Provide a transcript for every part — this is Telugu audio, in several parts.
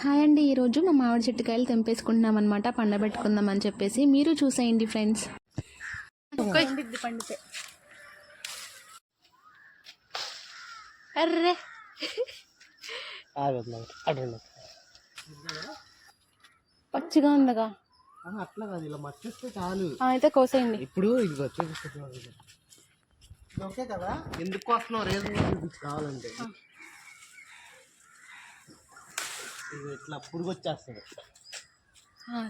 హాయ్ అండి ఈరోజు మా మామిడి చెట్టుకాయలు తెంపేసుకుంటున్నాం అనమాట పండబెట్టుకుందాం అని చెప్పేసి. మీరు చూసేయండి ఫ్రెండ్స్. పండితే. అర్రే. పచ్చిగా ఉందగా. అట్లా కాదు ఇలా మర్చిస్తే చాలు. ఆ, అయితే కోసేయండి. ఇప్పుడు ఇది ఓకే కదా? ఎందుకు వస్తున్నావు చూపించి కావాలంటే. ఇది ఇట్లా పురుగు వచ్చేస్తుంది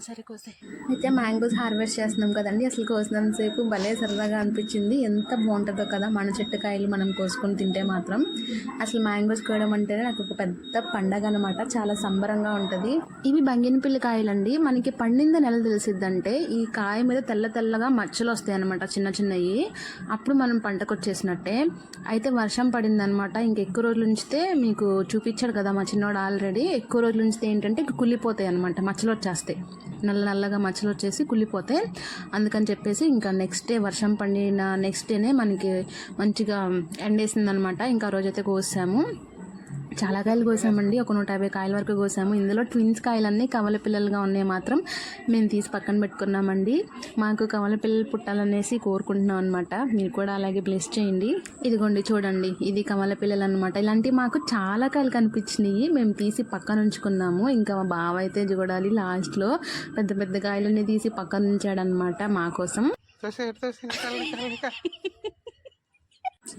సరే కోసే. అయితే మ్యాంగోస్ హార్వెస్ట్ చేస్తున్నాం కదండి. అసలు కోసినంతసేపు భలే సరదాగా అనిపించింది. ఎంత బాగుంటుందో కదా మన చెట్టుకాయలు మనం కోసుకొని తింటే మాత్రం. అసలు మ్యాంగోస్ కోయడం అంటేనే నాకు ఒక పెద్ద పండగ అనమాట చాలా సంబరంగా ఉంటుంది. ఇవి బంగినపిల్లి కాయలండి. మనకి పండింద నెల తెలిసిద్దంటే ఈ కాయ మీద తెల్ల తెల్లగా మచ్చలు వస్తాయి అనమాట చిన్న చిన్నవి అప్పుడు మనం పంటకొచ్చేసినట్టే అయితే వర్షం పడింది అనమాట ఇంకెక్కువ రోజులు ఉంచితే మీకు చూపించాడు కదా మా చిన్నోడు ఆల్రెడీ ఎక్కువ రోజులు ఉంచితే ఏంటంటే కుళ్ళిపోతాయి అనమాట మచ్చలు వచ్చేస్తాయి. నల్ల నల్లగా మచ్చలు వచ్చేసి కుళ్ళిపోతాయి. అందుకని చెప్పేసి ఇంకా నెక్స్ట్ డే వర్షం పడిన నెక్స్ట్ డేనే మనకి మంచిగా ఎండేసింది అనమాట ఇంకా ఆ రోజైతే కోసాము చాలా కాయలు కోసామండి. ఒక నూట యాభై కాయల వరకు కోసాము. ఇందులో ట్విన్స్ కాయలన్నీ కవల పిల్లలుగా ఉన్నాయి మాత్రం మేము తీసి పక్కన పెట్టుకున్నామండి. మాకు కవల పిల్లలు పుట్టాలనేసి కోరుకుంటున్నాం అనమాట మీరు కూడా అలాగే బ్లెస్ చేయండి. ఇదిగోండి చూడండి. ఇది కమల పిల్లలు అనమాట ఇలాంటివి మాకు చాలా కాయలు కనిపించినాయి. మేము తీసి పక్కన ఉంచుకున్నాము. ఇంకా మా బావ అయితే చూడాలి. లాస్ట్లో పెద్ద పెద్ద కాయలన్నీ తీసి పక్కన ఉంచాడనమాట మా కోసం.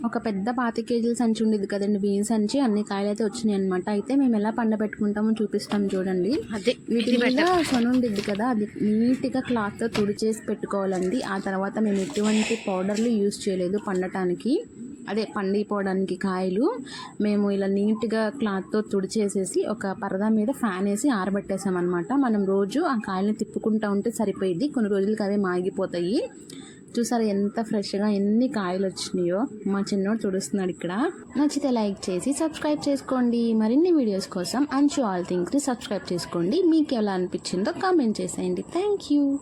ఒక పెద్ద పాతి కేజీల సంచి ఉండేది కదండి బియ్యం సంచి. అన్ని కాయలు అయితే వచ్చినాయి అనమాట అయితే మేము ఎలా పండ పెట్టుకుంటామో చూపిస్తాం చూడండి. అదే వీటి మీద సొన ఉండిద్ది కదా అది నీట్గా క్లాత్తో తుడిచేసి పెట్టుకోవాలండి. ఆ తర్వాత మేము ఎటువంటి పౌడర్లు యూజ్ చేయలేదు పండటానికి. అదే పండిపోవడానికి కాయలు. మేము ఇలా నీట్గా క్లాత్తో తుడిచేసేసి ఒక పరదా మీద ఫ్యాన్ వేసి ఆరబెట్టేసాం అనమాట మనం రోజు ఆ కాయలను తిప్పుకుంటూ ఉంటే సరిపోయిద్ది. కొన్ని రోజులకి అవే మాగిపోతాయి. చూసారు ఎంత ఫ్రెష్గా ఎన్ని కాయలు వచ్చినాయో? మా చిన్నోడు తుడుస్తున్నాడు ఇక్కడ. నచ్చితే లైక్ చేసి సబ్స్క్రైబ్ చేసుకోండి. మరిన్ని వీడియోస్ కోసం అంచు ఆల్ థింగ్స్ని సబ్స్క్రైబ్ చేసుకోండి. మీకు ఎలా అనిపించిందో కామెంట్ చేసేయండి. Thank you.